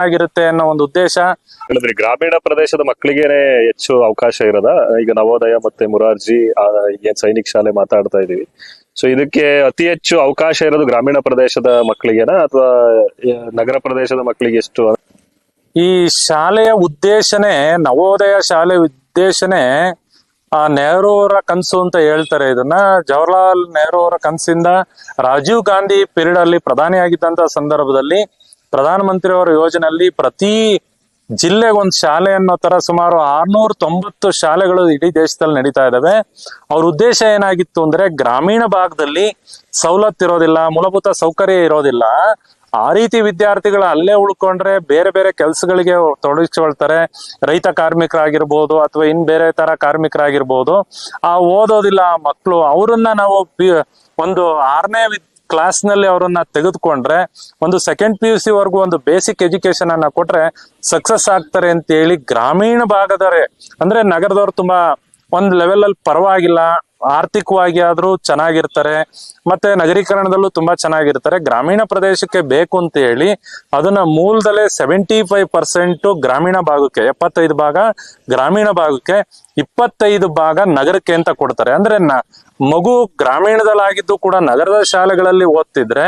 ಆಗಿರುತ್ತೆ ಅನ್ನೋ ಒಂದು ಉದ್ದೇಶ. ಹೇಳಿದ್ರಿ ಗ್ರಾಮೀಣ ಪ್ರದೇಶದ ಮಕ್ಕಳಿಗೇನೆ ಹೆಚ್ಚು ಅವಕಾಶ ಇರದ. ಈಗ ನವೋದಯ ಮತ್ತೆ ಮುರಾರ್ಜಿ ಆ, ಸೈನಿಕ್ ಶಾಲೆ ಮಾತಾಡ್ತಾ ಇದೀವಿ. ಸೊ ಇದಕ್ಕೆ ಅತಿ ಹೆಚ್ಚು ಅವಕಾಶ ಇರೋದು ಗ್ರಾಮೀಣ ಪ್ರದೇಶದ ಮಕ್ಕಳಿಗೆನಾ ಅಥವಾ ನಗರ ಪ್ರದೇಶದ ಮಕ್ಕಳಿಗೆ ಎಷ್ಟು? ಈ ಶಾಲೆಯ ಉದ್ದೇಶನೇ ನವೋದಯ ಶಾಲೆ ಉದ್ದೇಶನೇ ಆ ನೆಹರು ಅವರ ಕನಸು ಅಂತ ಹೇಳ್ತಾರೆ ಇದನ್ನ. ಜವಾಹರ್ಲಾಲ್ ನೆಹರು ಅವರ ಕನಸಿಂದ ರಾಜೀವ್ ಗಾಂಧಿ ಪೀರಿಯಡ್ ಅಲ್ಲಿ ಪ್ರಧಾನಿಯಾಗಿದ್ದಂತ ಸಂದರ್ಭದಲ್ಲಿ ಪ್ರಧಾನಮಂತ್ರಿ ಅವರ ಯೋಜನೆಯಲ್ಲಿ ಪ್ರತಿ ಜಿಲ್ಲೆಗೊಂದು ಶಾಲೆ ಅನ್ನೋ ತರ ಸುಮಾರು ಆರ್ನೂರ ತೊಂಬತ್ತು ಶಾಲೆಗಳು ಇಡೀ ದೇಶದಲ್ಲಿ ನಡೀತಾ ಇದ್ದಾವೆ ಅವ್ರ ಉದ್ದೇಶ ಏನಾಗಿತ್ತು ಅಂದ್ರೆ ಗ್ರಾಮೀಣ ಭಾಗದಲ್ಲಿ ಸವಲತ್ತು ಇರೋದಿಲ್ಲ, ಮೂಲಭೂತ ಸೌಕರ್ಯ ಇರೋದಿಲ್ಲ. ಆ ರೀತಿ ವಿದ್ಯಾರ್ಥಿಗಳು ಅಲ್ಲೇ ಉಳ್ಕೊಂಡ್ರೆ ಬೇರೆ ಬೇರೆ ಕೆಲಸಗಳಿಗೆ ತೊಡಗಿಸ್ಕೊಳ್ತಾರೆ. ರೈತ ಕಾರ್ಮಿಕರಾಗಿರ್ಬೋದು ಅಥವಾ ಇನ್ ಬೇರೆ ತರ ಕಾರ್ಮಿಕರಾಗಿರ್ಬೋದು. ಆ ಓದೋದಿಲ್ಲ ಮಕ್ಕಳು ಅವರನ್ನ ನಾವು ಒಂದು ಆರನೇ ಕ್ಲಾಸ್ನಲ್ಲಿ ಅವರನ್ನ ತೆಗೆದುಕೊಂಡ್ರೆ ಒಂದು ಸೆಕೆಂಡ್ ಪಿ ಯು ಸಿ ವರ್ಗೂ ಒಂದು ಬೇಸಿಕ್ ಎಜುಕೇಶನ್ ಅನ್ನ ಕೊಟ್ರೆ ಸಕ್ಸಸ್ ಆಗ್ತಾರೆ ಅಂತ ಹೇಳಿ ಗ್ರಾಮೀಣ ಭಾಗದವರೇ, ಅಂದ್ರೆ ನಗರದವ್ರು ತುಂಬಾ ಒಂದ್ ಲೆವೆಲ್ ಅಲ್ಲಿ ಪರವಾಗಿಲ್ಲ. ಆರ್ಥಿಕವಾಗಿ ಆದ್ರೂ ಚೆನ್ನಾಗಿರ್ತಾರೆ, ಮತ್ತೆ ನಗರೀಕರಣದಲ್ಲೂ ತುಂಬಾ ಚೆನ್ನಾಗಿರ್ತಾರೆ. ಗ್ರಾಮೀಣ ಪ್ರದೇಶಕ್ಕೆ ಬೇಕು ಅಂತ ಹೇಳಿ ಅದನ್ನ ಮೂಲದಲ್ಲೇ ಸೆವೆಂಟಿ ಫೈವ್ ಪರ್ಸೆಂಟ್ ಗ್ರಾಮೀಣ ಭಾಗಕ್ಕೆ, ಎಪ್ಪತ್ತೈದು ಭಾಗ ಗ್ರಾಮೀಣ ಭಾಗಕ್ಕೆ, ಇಪ್ಪತ್ತೈದು ಭಾಗ ನಗರಕ್ಕೆ ಅಂತ ಕೊಡ್ತಾರೆ. ಅಂದ್ರೆ ಮಗು ಗ್ರಾಮೀಣದಲ್ಲಾಗಿದ್ದು ಕೂಡ ನಗರದ ಶಾಲೆಗಳಲ್ಲಿ ಓದ್ತಿದ್ರೆ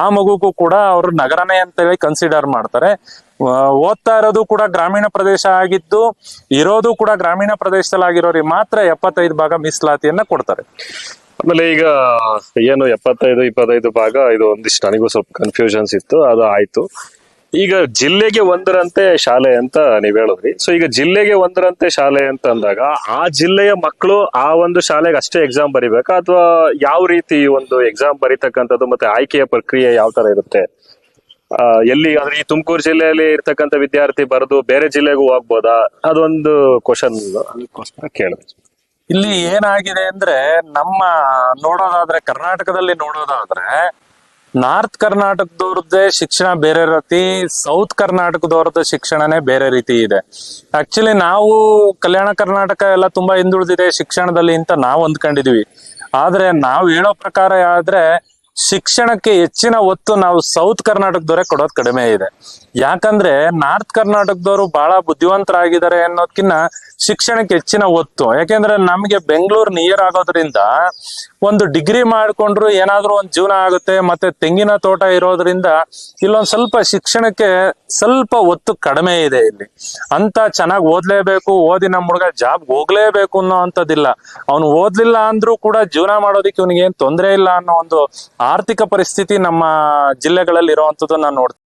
ಆ ಮಗುಗೂ ಕೂಡ ಅವರು ನಗರನೇ ಅಂತ ಹೇಳಿ ಕನ್ಸಿಡರ್ ಮಾಡ್ತಾರೆ. ಓದ್ತಾ ಇರೋದು ಕೂಡ ಗ್ರಾಮೀಣ ಪ್ರದೇಶ ಆಗಿದ್ದು, ಇರೋದು ಕೂಡ ಗ್ರಾಮೀಣ ಪ್ರದೇಶದಲ್ಲಿ ಆಗಿರೋರಿಗೆ ಮಾತ್ರ ಎಪ್ಪತ್ತೈದು ಭಾಗ ಮೀಸಲಾತಿಯನ್ನ ಕೊಡ್ತಾರೆ. ಆಮೇಲೆ ಈಗ ಏನು ಎಪ್ಪತ್ತೈದು, ಇಪ್ಪತ್ತೈದು ಭಾಗ, ಇದು ಒಂದಿಷ್ಟು ನನಗೂ ಸ್ವಲ್ಪ ಕನ್ಫ್ಯೂಷನ್ಸ್ ಇತ್ತು, ಅದು ಆಯ್ತು. ಈಗ ಜಿಲ್ಲೆಗೆ ಒಂದರಂತೆ ಶಾಲೆ ಅಂತ ನೀವ್ ಹೇಳಿದ್ರಿ. ಸೊ ಈಗ ಜಿಲ್ಲೆಗೆ ಒಂದರಂತೆ ಶಾಲೆ ಅಂತ ಅಂದಾಗ, ಆ ಜಿಲ್ಲೆಯ ಮಕ್ಕಳು ಆ ಒಂದು ಶಾಲೆಗೆ ಅಷ್ಟೇ ಎಕ್ಸಾಮ್ ಬರಿಬೇಕಾ? ಅಥವಾ ಯಾವ ರೀತಿ ಒಂದು ಎಕ್ಸಾಮ್ ಬರಿತಕ್ಕಂಥದ್ದು ಮತ್ತೆ ಆಯ್ಕೆಯ ಪ್ರಕ್ರಿಯೆ ಯಾವ ತರ ಇರುತ್ತೆ? ಆ, ಎಲ್ಲಿ ಅಂದ್ರೆ ಈ ತುಮಕೂರು ಜಿಲ್ಲೆಯಲ್ಲಿ ಇರ್ತಕ್ಕಂಥ ವಿದ್ಯಾರ್ಥಿ ಬರೆದು ಬೇರೆ ಜಿಲ್ಲೆಗೂ ಹೋಗ್ಬೋದಾ? ಅದೊಂದು ಕ್ವಶನ್ ಅದಕ್ಕೋಸ್ಕರ ಕೇಳಿದೆ. ಇಲ್ಲಿ ಏನಾಗಿದೆ ಅಂದ್ರೆ ನಮ್ಮ ನೋಡೋದಾದ್ರೆ ಕರ್ನಾಟಕದಲ್ಲಿ ನೋಡೋದಾದ್ರೆ ನಾರ್ತ್ ಕರ್ನಾಟಕದವ್ರದ್ದೇ ಶಿಕ್ಷಣ ಬೇರೆ ರೀತಿ ಸೌತ್ ಕರ್ನಾಟಕದವ್ರದ್ದು ಶಿಕ್ಷಣನೇ ಬೇರೆ ರೀತಿ ಇದೆ. ಆಕ್ಚುಲಿ ನಾವು ಕಲ್ಯಾಣ ಕರ್ನಾಟಕ ಎಲ್ಲ ತುಂಬಾ ಹಿಂದುಳಿದಿದೆ ಶಿಕ್ಷಣದಲ್ಲಿ ಅಂತ ನಾವು ಅಂದ್ಕೊಂಡಿದೀವಿ ಆದ್ರೆ ನಾವು ಹೇಳೋ ಪ್ರಕಾರ ಆದ್ರೆ ಶಿಕ್ಷಣಕ್ಕೆ ಹೆಚ್ಚಿನ ಒತ್ತು ನಾವು ಸೌತ್ ಕರ್ನಾಟಕದವರೇ ಕೊಡೋದು ಕಡಿಮೆ ಇದೆ. ಯಾಕಂದ್ರೆ ನಾರ್ತ್ ಕರ್ನಾಟಕದವರು ಬಹಳ ಬುದ್ಧಿವಂತರಾಗಿದ್ದಾರೆ ಅನ್ನೋದ್ಕಿನ್ನ ಶಿಕ್ಷಣಕ್ಕೆ ಹೆಚ್ಚಿನ ಒತ್ತು. ಯಾಕೆಂದ್ರೆ ನಮ್ಗೆ ಬೆಂಗಳೂರು ನಿಯರ್ ಆಗೋದ್ರಿಂದ ಒಂದು ಡಿಗ್ರಿ ಮಾಡ್ಕೊಂಡ್ರು ಏನಾದ್ರೂ ಒಂದು ಜೀವನ ಆಗುತ್ತೆ, ಮತ್ತೆ ತೆಂಗಿನ ತೋಟ ಇರೋದ್ರಿಂದ ಇಲ್ಲೊಂದ್ ಸ್ವಲ್ಪ ಶಿಕ್ಷಣಕ್ಕೆ ಸ್ವಲ್ಪ ಒತ್ತು ಕಡಿಮೆ ಇದೆ ಇಲ್ಲಿ. ಅಂತ ಚೆನ್ನಾಗಿ ಓದ್ಲೇಬೇಕು, ಓದಿ ನಮ್ಮ ಹುಡುಗ ಜಾಬ್ ಹೋಗ್ಲೇಬೇಕು ಅನ್ನೋ ಅಂತದಿಲ್ಲ ಅವನು ಓದ್ಲಿಲ್ಲ ಅಂದ್ರೂ ಕೂಡ ಜೀವನ ಮಾಡೋದಕ್ಕೆ ಇವನಿಗೆ ಏನ್ ತೊಂದರೆ ಇಲ್ಲ ಅನ್ನೋ ಒಂದು ಆರ್ಥಿಕ ಪರಿಸ್ಥಿತಿ ನಮ್ಮ ಜಿಲ್ಲೆಗಳಲ್ಲಿ ಇರುವಂತದ್ದು ನಾನು ನೋಡ್ತೀನಿ.